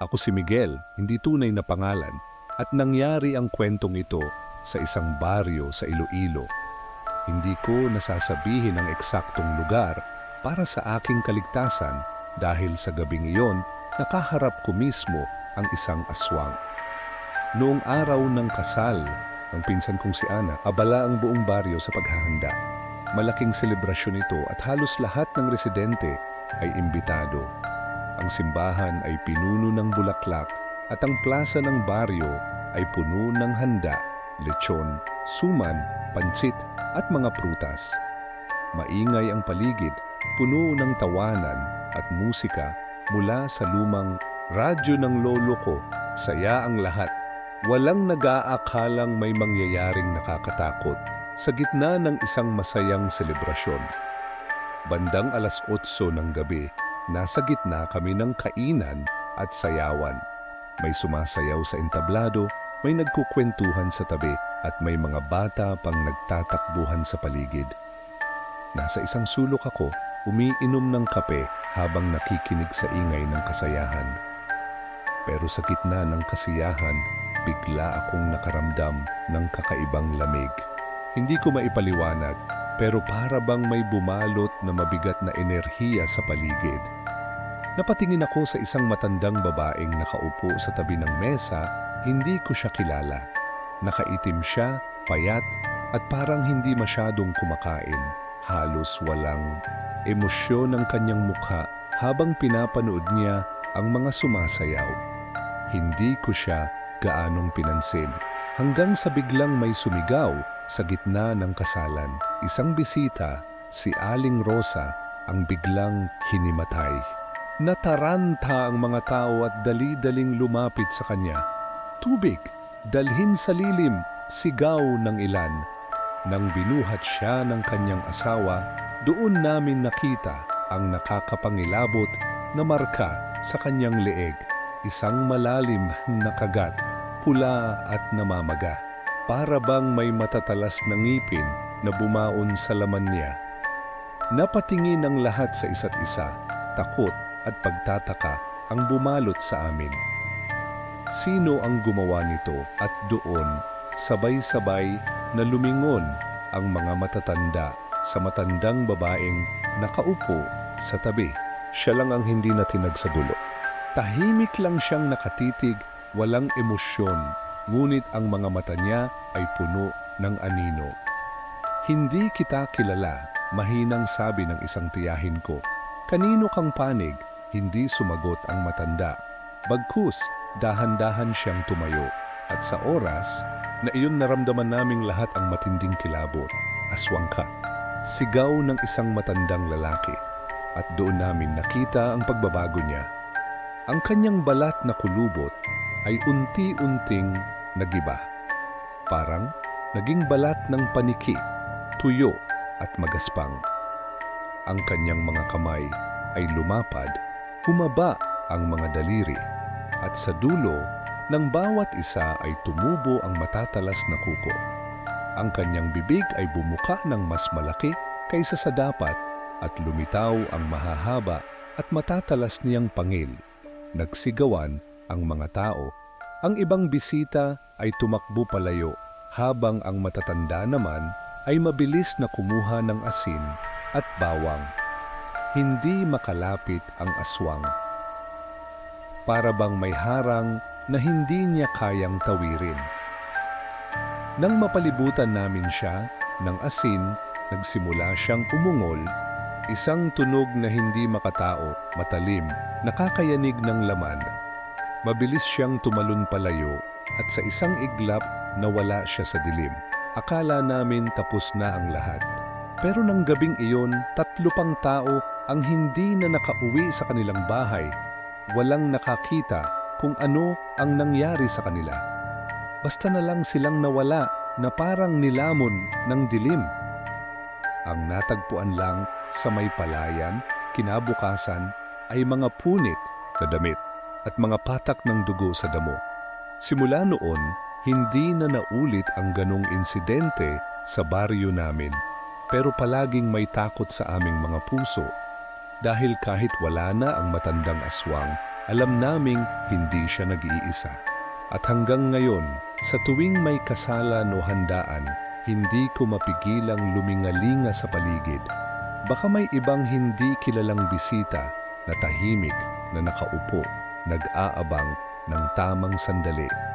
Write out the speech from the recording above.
Ako si Miguel, hindi tunay na pangalan, at nangyari ang kwentong ito sa isang baryo sa Iloilo. Hindi ko nasasabihin ang eksaktong lugar para sa aking kaligtasan dahil sa gabing iyon nakaharap ko mismo ang isang aswang. Noong araw ng kasal, ang pinsan kong si Ana, abala ang buong baryo sa paghahanda. Malaking selebrasyon ito at halos lahat ng residente ay imbitado. Ang simbahan ay pinuno ng bulaklak at ang plaza ng baryo ay puno ng handa, lechon, suman, pansit at mga prutas. Maingay ang paligid, puno ng tawanan at musika mula sa lumang radyo ng lolo ko. Saya ang lahat. Walang nag-aakalang may mangyayaring nakakatakot sa gitna ng isang masayang selebrasyon. Bandang alas 8 ng gabi, nasa gitna kami ng kainan at sayawan. May sumasayaw sa entablado, may nagkukwentuhan sa tabi at may mga bata pang nagtatakbuhan sa paligid. Nasa isang sulok ako, umiinom ng kape habang nakikinig sa ingay ng kasayahan. Pero sa gitna ng kasiyahan, bigla akong nakaramdam ng kakaibang lamig. Hindi ko maipaliwanag, pero para bang may bumalot na mabigat na enerhiya sa paligid. Napatingin ako sa isang matandang babaeng nakaupo sa tabi ng mesa, hindi ko siya kilala. Nakaitim siya, payat, at parang hindi masyadong kumakain. Halos walang emosyon ng kanyang mukha habang pinapanood niya ang mga sumasayaw. Hindi ko siya gaanong pinansin hanggang sa biglang may sumigaw sa gitna ng kasalan. Isang bisita, si Aling Rosa, ang biglang hinimatay. Nataranta ang mga tao at dali-daling lumapit sa kanya. Tubig, dalhin sa lilim, sigaw ng ilan. Nang binuhat siya ng kanyang asawa, doon namin nakita ang nakakapangilabot na marka sa kanyang leeg. Isang malalim na kagat, pula at namamaga. Para bang may matatalas na ngipin na bumaon sa laman niya. Napatingin ang lahat sa isa't isa, takot at pagtataka ang bumalot sa amin. Sino ang gumawa nito at doon, sabay-sabay na lumingon ang mga matatanda sa matandang babaeng nakaupo sa tabi. Siya lang ang hindi na tinagsagulo. Tahimik lang siyang nakatitig, walang emosyon, ngunit ang mga mata niya ay puno ng anino. Hindi kita kilala, mahinang sabi ng isang tiyahin ko. Kanino kang panig? Hindi sumagot ang matanda. Bagkus, dahan-dahan siyang tumayo. At sa oras na iyon naramdaman naming lahat ang matinding kilabot, aswang ka. Sigaw ng isang matandang lalaki. At doon namin nakita ang pagbabago niya. Ang kanyang balat na kulubot ay unti-unting nagiba. Parang naging balat ng paniki, tuyo at magaspang. Ang kanyang mga kamay ay lumapad humaba ang mga daliri at sa dulo ng bawat isa ay tumubo ang matatalas na kuko. Ang kanyang bibig ay bumuka ng mas malaki kaysa sa dapat at lumitaw ang mahahaba at matatalas niyang pangil. Nagsigawan ang mga tao. Ang ibang bisita ay tumakbo palayo habang ang matatanda naman ay mabilis na kumuha ng asin at bawang hindi makalapit ang aswang. Para bang may harang na hindi niya kayang tawirin. Nang mapalibutan namin siya ng asin, nagsimula siyang umungol, isang tunog na hindi makatao, matalim, nakakayanig ng laman. Mabilis siyang tumalon palayo at sa isang iglap nawala siya sa dilim. Akala namin tapos na ang lahat. Pero nang gabing iyon, tatlo pang tao ang hindi na nakauwi sa kanilang bahay. Walang nakakita kung ano ang nangyari sa kanila. Basta na lang silang nawala na parang nilamon ng dilim. Ang natagpuan lang sa may palayan, kinabukasan, ay mga punit na damit at mga patak ng dugo sa damo. Simula noon, hindi na naulit ang ganong insidente sa baryo namin pero palaging may takot sa aming mga puso dahil kahit wala na ang matandang aswang, alam naming hindi siya nag-iisa. At hanggang ngayon, sa tuwing may kasalan o handaan, hindi ko mapigilang lumingalinga sa paligid. Baka may ibang hindi kilalang bisita na tahimik na nakaupo, nag-aabang ng tamang sandali.